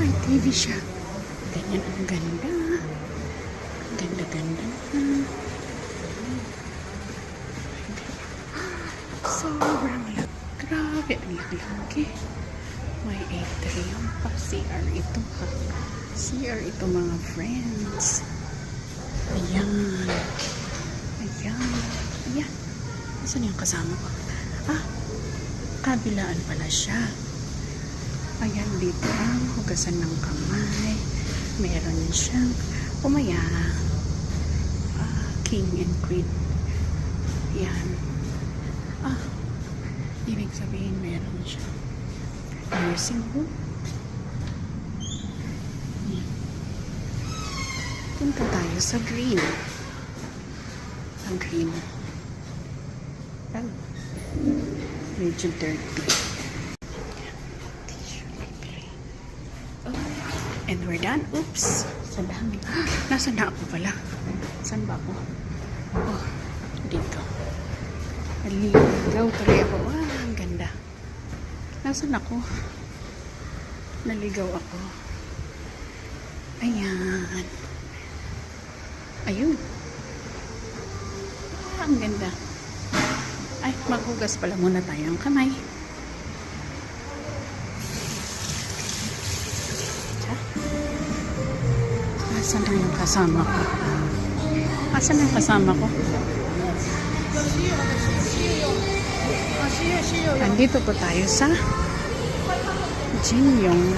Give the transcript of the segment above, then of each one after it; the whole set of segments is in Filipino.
May TV siya. Ganyan ang ganda. Ang Ganda-ganda. Sobrang laki. Grabe, ang laki-laki. May atrium pa. CR ito ha. CR ito mga friends. Ayan. Ayan. Ayan. Saan yung kasama ko? Ah, kabilaan pala siya. Ayan dito ang hugasan ng kamay. Meron siyang umaya. Ah, king and queen. Yan. Ah, ibig sabihin meron siya. Nursing home. Yan. Punta tayo sa green. Ang green. Ang medyo dirty. And we're done. Oops. Sa dami. Nasaan na ako pala? Saan ba ako? Oh, dito. Naligaw tuloy ako. Wow, ang ganda. Nasaan ako? Naligaw ako. Ayan. Ayun. Ah, ang ganda. Ay, maghugas pala muna tayo ng kamay. Asan na yung kasama ko? Asan na yung kasama ko? Andito po tayo sa Jinyong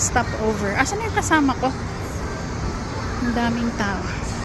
stopover. Asan na yung kasama ko? Ang daming tao.